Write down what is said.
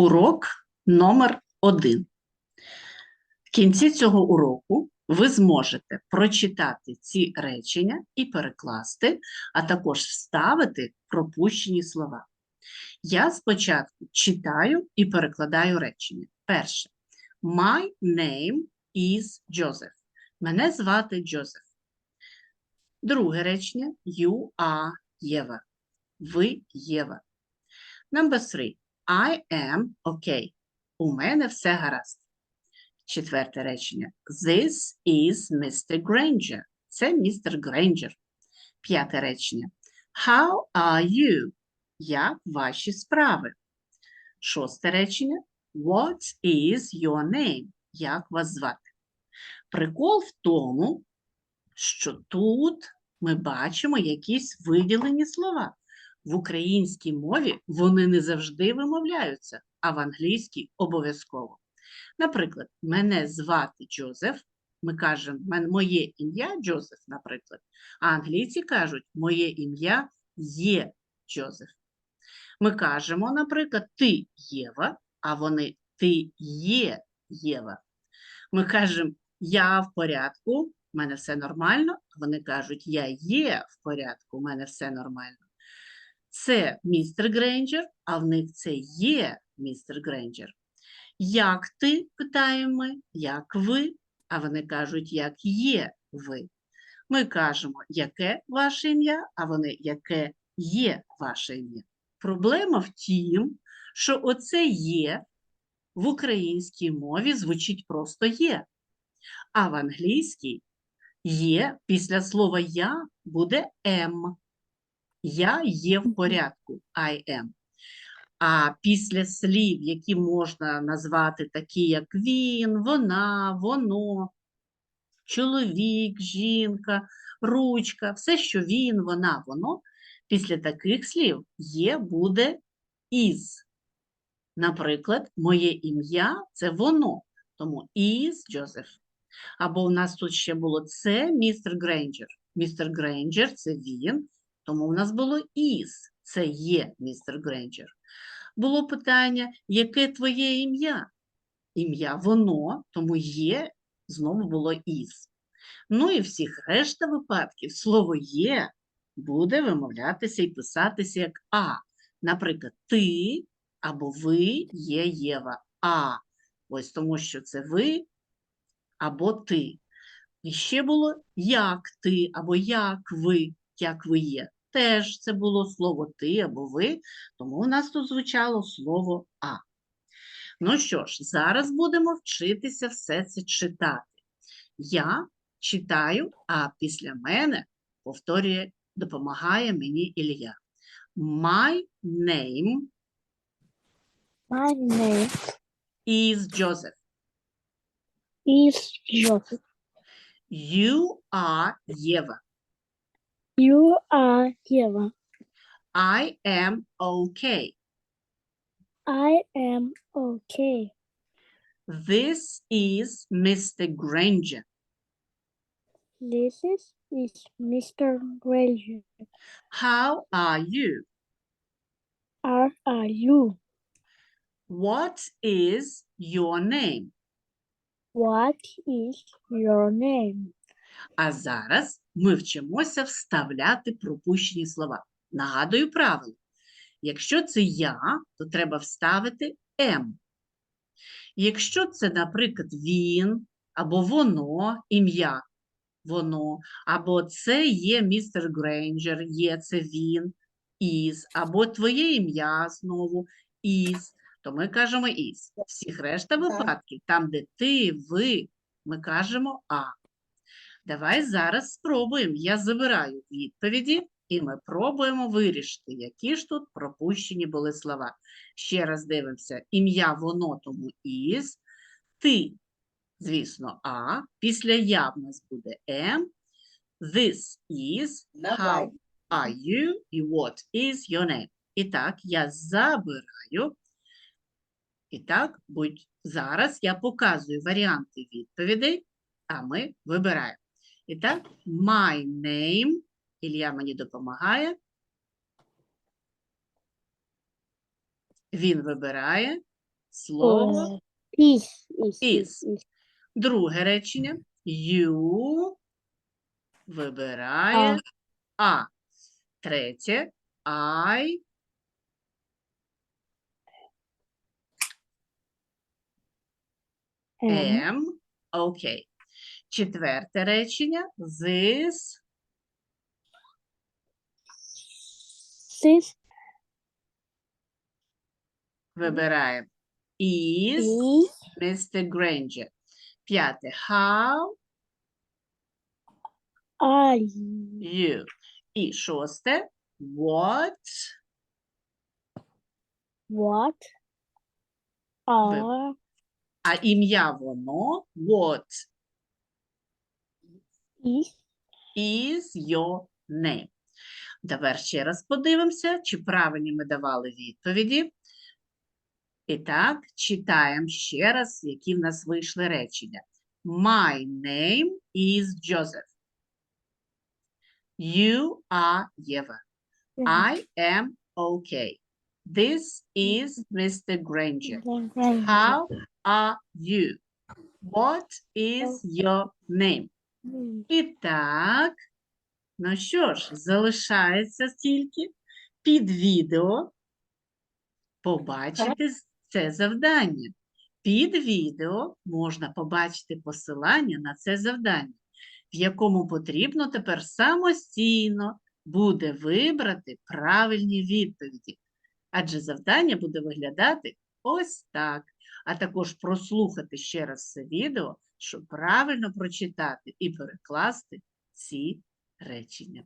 Урок номер один. В кінці цього уроку ви зможете прочитати ці речення і перекласти, а також вставити пропущені слова. Я спочатку читаю і перекладаю речення. Перше. My name is Joseph. Мене звати Джозеф. Друге речення You are Єва. Ви Єва. Number three. I am okay. У мене все гаразд. Четверте речення. This is Mr. Granger. Це містер Грейнджер. П'яте речення. How are you? Як ваші справи? Шосте речення. What is your name? Як вас звати? Прикол в тому, що тут ми бачимо якісь виділені слова. В українській мові вони не завжди вимовляються, а в англійській обов'язково. Наприклад, мене звати Джозеф, ми кажемо моє ім'я Джозеф, наприклад, а англійці кажуть моє ім'я є Джозеф. Ми кажемо, наприклад, ти Єва, а вони ти є Єва. Ми кажемо я в порядку, в мене все нормально, вони кажуть я є в порядку, у мене все нормально. Це містер Грейнджер, а в них це є містер Грейнджер. Як ти? питаємо ми, як ви, а вони кажуть, як є ви. Ми кажемо, яке ваше ім'я, а вони яке є ваше ім'я. Проблема в тім, що оце є в українській мові звучить просто є, а в англійській є після слова я буде ем. Я є в порядку, I am. А після слів, які можна назвати такі, як він, вона, воно, чоловік, жінка, ручка, все, що він, вона, воно, після таких слів є буде із. Наприклад, моє ім'я це воно, тому із Джозеф. Або в нас тут ще було це містер Грейнджер. Містер Грейнджер це він, тому в нас було із. Це є містер Грейнджер. Було питання, яке твоє ім'я? Ім'я воно, тому є, знову було із. Ну і всіх решта випадків слово є буде вимовлятися і писатися як А. Наприклад, ти або ви є Єва. А. Ось тому що це ви або ти. І ще було як ти або як ви, як ви є. Теж це було слово ти або ви, тому у нас тут звучало слово А. Ну що ж, зараз будемо вчитися все це читати. Я читаю, а після мене повторює, допомагає мені Ілля. My name My name is Joseph. is Joseph. You are Єва. You are here. I am okay. I am okay. This is Mr. Granger. This is, is Mr. Granger. How are you? Are are you? What is your name? What is your name? А зараз ми вчимося вставляти пропущені слова. Нагадую правило. Якщо це я, то треба вставити «м». Якщо це, наприклад, він або воно, ім'я, воно, або це є містер Грейнджер, є це він, із, або твоє ім'я знову, із, то ми кажемо із. Всіх решта випадків, там, де ти, ви, ми кажемо а. Давай зараз спробуємо. Я забираю відповіді, і ми пробуємо вирішити, які ж тут пропущені були слова. Ще раз дивимося. Ім'я воно тому із. Ти, звісно, а. Після я в нас буде ем. This is. How are you? І what is your name? І так, я забираю. І так, будь зараз я показую варіанти відповідей, а ми вибираємо. І так, my name. Ілля мені допомагає. Він вибирає. слово is, is. Друге речення. You вибирає А. Третє. I Am, am. Окей. Четверте речення. This this вибираємо. Is is Mr. Granger. П'яте. How are you? І шосте. What What are а ім'я воно. What is is your name? Тепер ще раз подивимося, чи правильні ми давали відповіді. І так, читаємо ще раз, які в нас вийшли речення. My name is Joseph. You are Єва. I am okay. This is Mr. Granger. How are you? What is your name? І так, ну що ж, залишається тільки під відео побачити це завдання. Під відео можна побачити посилання на це завдання, в якому потрібно тепер самостійно буде вибрати правильні відповіді. Адже завдання буде виглядати ось так. А також прослухати ще раз це відео, щоб правильно прочитати і перекласти ці речення.